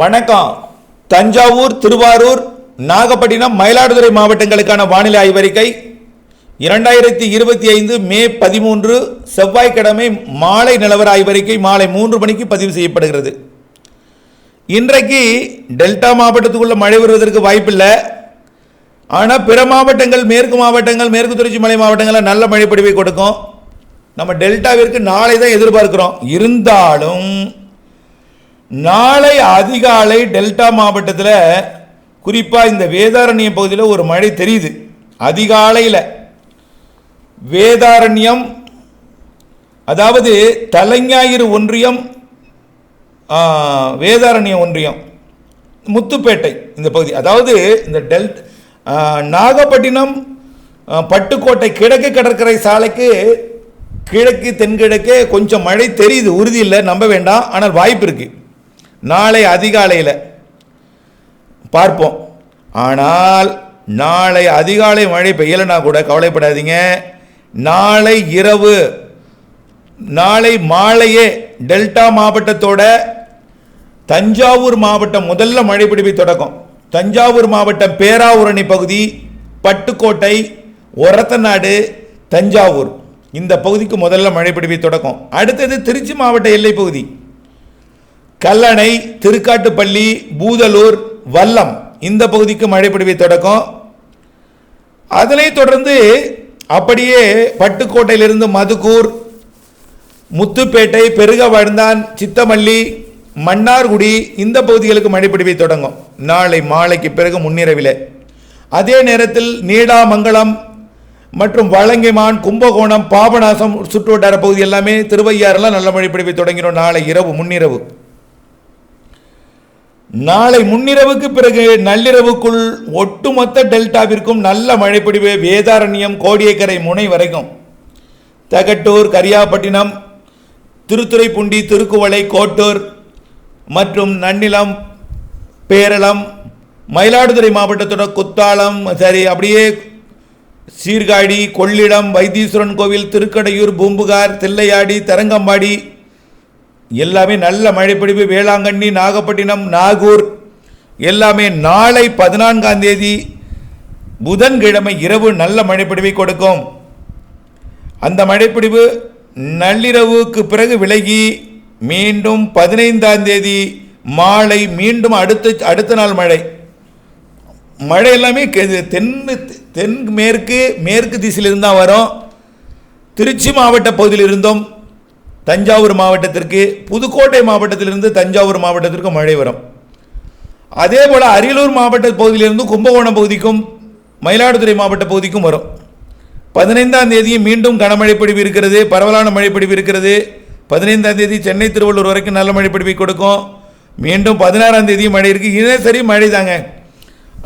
வணக்கம். தஞ்சாவூர் திருவாரூர் நாகப்பட்டினம் மயிலாடுதுறை மாவட்டங்களுக்கான வானிலை ஆய்வறிக்கை. இரண்டாயிரத்தி இருபத்தி ஐந்து மே பதிமூன்று செவ்வாய்க்கிழமை மாலை நிலவர ஆய்வறிக்கை மாலை மூன்று மணிக்கு பதிவு செய்யப்படுகிறது. இன்றைக்கு டெல்டா மாவட்டத்துக்குள்ள மழை வருவதற்கு வாய்ப்பில்லை. ஆனால் பிற மாவட்டங்கள் மேற்கு மாவட்டங்கள் மேற்கு தொடர்ச்சி மலை மாவட்டங்களில் நல்ல மழை பொழிவை கொடுக்கும். நம்ம டெல்டாவிற்கு நாளை தான் எதிர்பார்க்கிறோம். இருந்தாலும் நாளை அதிகாலை டெல்டா மாவட்டத்தில் குறிப்பாக இந்த வேதாரண்யம் பகுதியில் ஒரு மழை தெரியுது. அதிகாலையில். வேதாரண்யம் அதாவது தலைஞாயிறு ஒன்றியம் வேதாரண்யம் ஒன்றியம் முத்துப்பேட்டை இந்த பகுதி. அதாவது இந்த டெல்ட் நாகப்பட்டினம் பட்டுக்கோட்டை கிழக்கு கடற்கரை சாலைக்கு கிழக்கு தென்கிழக்கே கொஞ்சம் மழை தெரியுது. உறுதி இல்லை நம்ப வேண்டாம். ஆனால் வாய்ப்பு இருக்குது நாளை அதிகாலையில். பார்ப்போம். ஆனால் நாளை அதிகாலை மழை பெய்யலைன்னா கூட கவலைப்படாதீங்க. நாளை இரவு நாளை மாலையே டெல்டா மாவட்டத்தோட தஞ்சாவூர் மாவட்டம் முதல்ல மழை பிடிப்பை தொடக்கம். தஞ்சாவூர் மாவட்டம் பேராவூரணி பகுதி பட்டுக்கோட்டை ஒரத்தநாடு தஞ்சாவூர். இந்த பகுதிக்கு முதல்ல மழை பிடிப்பை தொடக்கம். அடுத்தது திருச்சி மாவட்ட எல்லை பகுதி கல்லணை திருக்காட்டுப்பள்ளி பூதலூர் வல்லம் இந்த பகுதிக்கு மழை பிடிவை தொடக்கம். அதனை தொடர்ந்து அப்படியே பட்டுக்கோட்டையிலிருந்து மதுக்கூர் முத்துப்பேட்டை பெருகவழ்ந்தான் சித்தமல்லி மன்னார்குடி இந்த பகுதிகளுக்கு மழை தொடங்கும். நாளை மாலைக்கு பிறகு முன்னிரவில். அதே நேரத்தில் நீடாமங்கலம் மற்றும் வலங்கைமான் கும்பகோணம் பாபநாசம் சுற்றுவட்டார பகுதி எல்லாமே திருவையாறுலாம் நல்ல மழை பிடிவை தொடங்கிடும் நாளை இரவு முன்னிரவு. நாளை முன்னிரவுக்கு பிறகு நள்ளிரவுக்குள் ஒட்டுமொத்த டெல்டாவிற்கும் நல்ல மழைப்பிடிவு வேதாரண்யம் கோடியக்கரை முனை வரைக்கும். தகட்டூர் கரியாப்பட்டினம் திருத்துறைப்பூண்டி திருக்குவளை கோட்டூர் மற்றும் நன்னிலம் பேரளம் மயிலாடுதுறை மாவட்டத்தோட குத்தாலம் சரி அப்படியே சீர்காழி கொள்ளிடம் வைத்தீஸ்வரன் கோவில் திருக்கடையூர் பூம்புகார் தில்லையாடி தரங்கம்பாடி எல்லாமே நல்ல மழைப்பிடிப்பு வேளாங்கண்ணி நாகப்பட்டினம் நாகூர். எல்லாமே நாளை பதினான்காம் தேதி புதன்கிழமை இரவு நல்ல மழைப்பிடிவை கொடுக்கும். அந்த மழைப்பிடிவு நள்ளிரவுக்கு பிறகு விலகி மீண்டும் பதினைந்தாம் தேதி மாலை மீண்டும் அடுத்த அடுத்த நாள் மழை. மழை எல்லாமே கெ- தென் தென் மேற்கு மேற்கு திசையிலிருந்து தான் வரும். திருச்சி மாவட்ட பகுதியிலிருந்தும் தஞ்சாவூர் மாவட்டத்திற்கு புதுக்கோட்டை மாவட்டத்திலிருந்து தஞ்சாவூர் மாவட்டத்திற்கு மழை வரும். அதே போல் அரியலூர் மாவட்ட பகுதியிலிருந்து கும்பகோணம் பகுதிக்கும் மயிலாடுதுறை மாவட்ட பகுதிக்கும் வரும். பதினைந்தாம் தேதி மீண்டும் கனமழை பிடிவு இருக்கிறது பரவலான மழை பிடிவு இருக்கிறது. பதினைந்தாம் தேதி சென்னை திருவள்ளூர் வரைக்கும் நல்ல மழை பொழிவை கொடுக்கும். மீண்டும் பதினாறாம் தேதி மழை இருக்குது இதே சரி மழை தாங்க.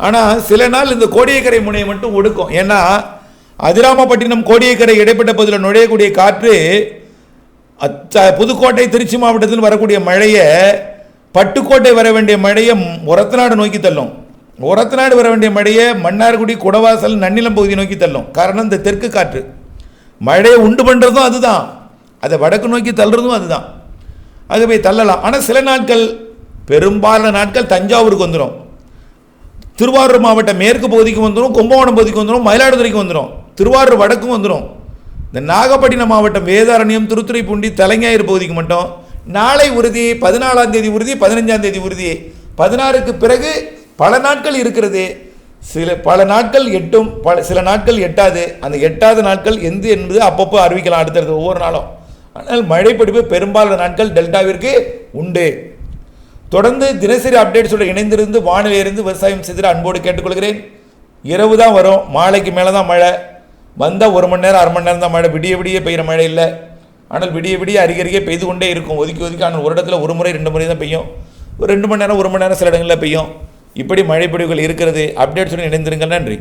ஆனால் சில நாள் இந்த கோடியக்கரை முனையை மட்டும் ஒடுக்கும். ஏன்னா அதிராமப்பட்டினம் கோடியக்கரை இடைப்பட்ட பகுதியில் நுழையக்கூடிய காற்று புதுக்கோட்டை திருச்சி மாவட்டத்தில் வரக்கூடிய மழையை பட்டுக்கோட்டை வர வேண்டிய மழையை உரத்தநாடு நோக்கி தள்ளும். உரத்தநாடு வர வேண்டிய மழையை மன்னார்குடி குடவாசல் நன்னிலம் பகுதி நோக்கி தள்ளும். காரணம் இந்த தெற்கு காற்று. மழையை உண்டு பண்ணுறதும் அதுதான். அதை வடக்கு நோக்கி தள்ளுறதும் அதுதான். ஆகவே தள்ளலாம். ஆனால் சில நாட்கள் பெரும்பாலான நாட்கள் தஞ்சாவூருக்கு வந்துடும் திருவாரூர் மாவட்டம் மேற்கு பகுதிக்கு வந்துடும் கும்பகோணம் பகுதிக்கு வந்துடும் மயிலாடுதுறைக்கு வந்துடும் திருவாரூர் வடக்கும் வந்துடும் இந்த நாகப்பட்டினம் மாவட்டம் வேதாரண்யம் திருத்துறைப்பூண்டி தலைஞாயிறு பகுதிக்கு மட்டும் நாளை உறுதி பதினாலாம் தேதி உறுதி பதினஞ்சாம் தேதி உறுதி. பதினாறுக்கு பிறகு பல நாட்கள் இருக்கிறது. சில பல நாட்கள் எட்டும் பல சில நாட்கள் எட்டாது. அந்த எட்டாவது நாட்கள் எந்த என்பது அப்பப்போ அறிவிக்கலாம் அடுத்தடுத்து ஒவ்வொரு நாளும். ஆனால் மழைப்பிடிப்பு பெரும்பாலான நாட்கள் டெல்டாவிற்கு உண்டு. தொடர்ந்து தினசரி அப்டேட்ஸோடு இணைந்திருந்து வானிலையிலிருந்து விவசாயம் செய்து அன்போடு கேட்டுக்கொள்கிறேன். இரவு தான் வரும் மாலைக்கு மேலே தான் மழை. வந்தால் ஒரு மணி நேரம் அரை மணி நேரம் தான் மழை. விடிய விடிய பெய்கிற மழை இல்லை. ஆனால் விடிய விடிய அருகருகே பெய்து கொண்டே இருக்கும். ஒதுக்கி ஒதுக்கி ஆனால் ஒரு இடத்துல ஒரு முறை ரெண்டு முறை தான் பெய்யும். ஒரு ரெண்டு மணி நேரம் ஒரு மணி நேரம் சில இடங்களில் பெய்யும். இப்படி மழை இருக்கிறது. இருக்கிறது சொல்லி இணைந்திருங்கள் நன்றி.